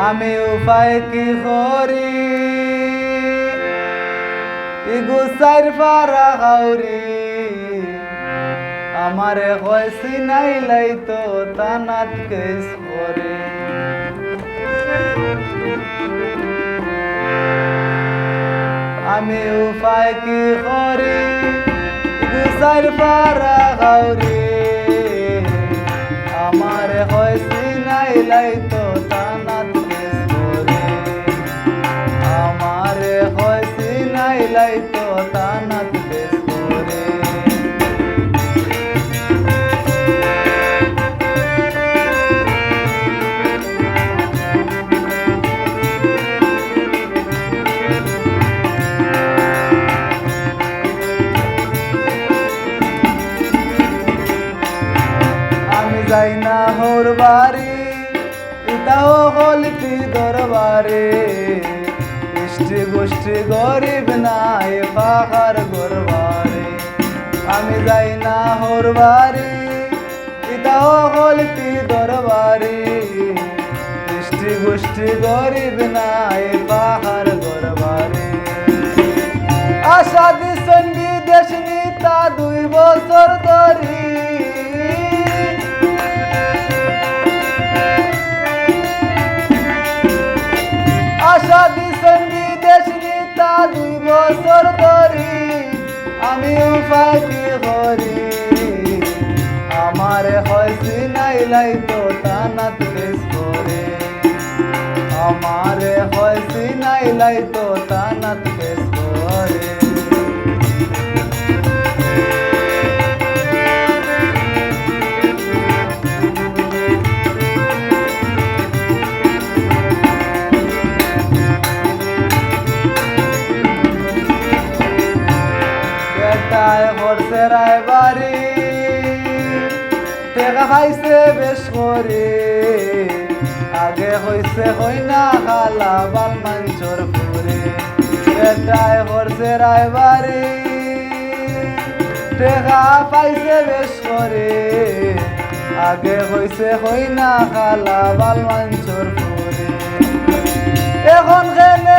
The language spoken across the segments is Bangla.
আমি উপায় কি করি ইগুসাইর পারা হাউরি আমারে হয়সি নাই লাইতো তানাত কেস করে আমি উপায় কি করি গুসাইর পারা গাউরি আমার হয়সি নাই লাইতো যাই না হোর বাড়ি ইতাও হলতি দরবারে। ইষ্টি গোষ্ঠী গরিব নাই, পাহাড় গরবারে। আমি যাই না হোর বাড়ি ইতাও হলতি দরবারে। ইষ্টি গোষ্ঠী গরিব নাই, পাহাড় গরবারে। আশা দিছেন বিদেশ নিতা দুই বছর ধরি। দিছেন বিদেশ নিতা দুই বছর ধরি। আমি উপায় কি করি আমার হয়সি নাই লাই তো টানা তুলিস করে। আমার হয়সি নাই লাই তো কেস বেটায় হরসে রায় বাড়ি। টেকা খাইছে বেশ করে। আগে হইছে হই না খালা বাল মাঞ্চর ফুরে বেটায় হরসে রায় বাড়ি। টেকা পাইছে বেশ করে। আগে হইছে হই না খালা বাল মাঞ্চর ফুরে এখন খেলে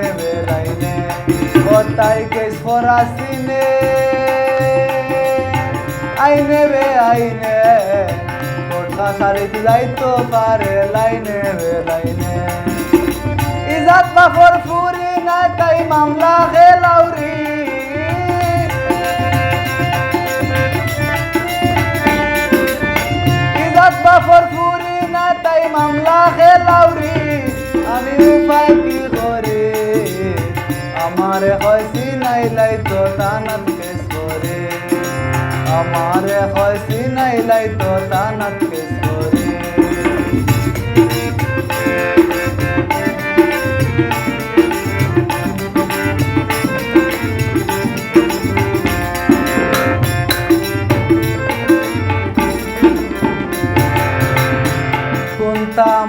কোথায় কে সরাসিনে আইনে বে আইনে কোঠা সারিতে যাইতো পারে লাইনে বে লাইনে। ইজাত বাফর ফুরি না তাই মামলা খেলাউরি আমার হয়সি নাই লাই তো টানাত কেস করে। আমার হয়সি নাই লাই তো টানাত কেস করে।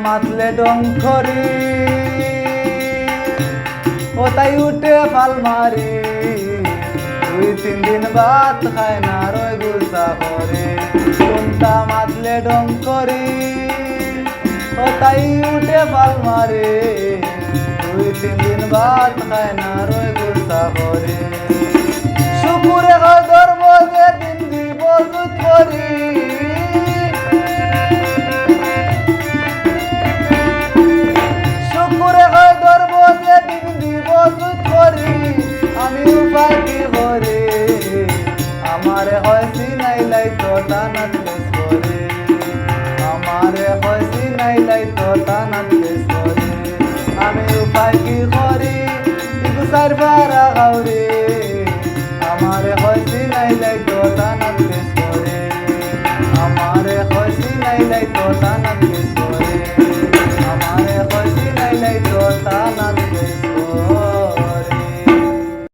মাতলে ডঙ্করি ও তাই উঠে ফাল মারি। দুই তিন দিন ভাত খায় না রয় গুসা করে কোনটা মাতলে ডঙ্করি ও তাই উঠে ফাল মারে। দুই তিন দিন ভাত খায় না রয় গুসা করে শুকুরে হয় ধর্ম যে দিন দিব করি লাই তো করে। আমারে হয়সি নাই লাই তো টানাত পেস করে। আমি উপায় কি করি? ইগু সার পারা গাউরে আমারে হয়সি নাই লাই তো টানাত পেস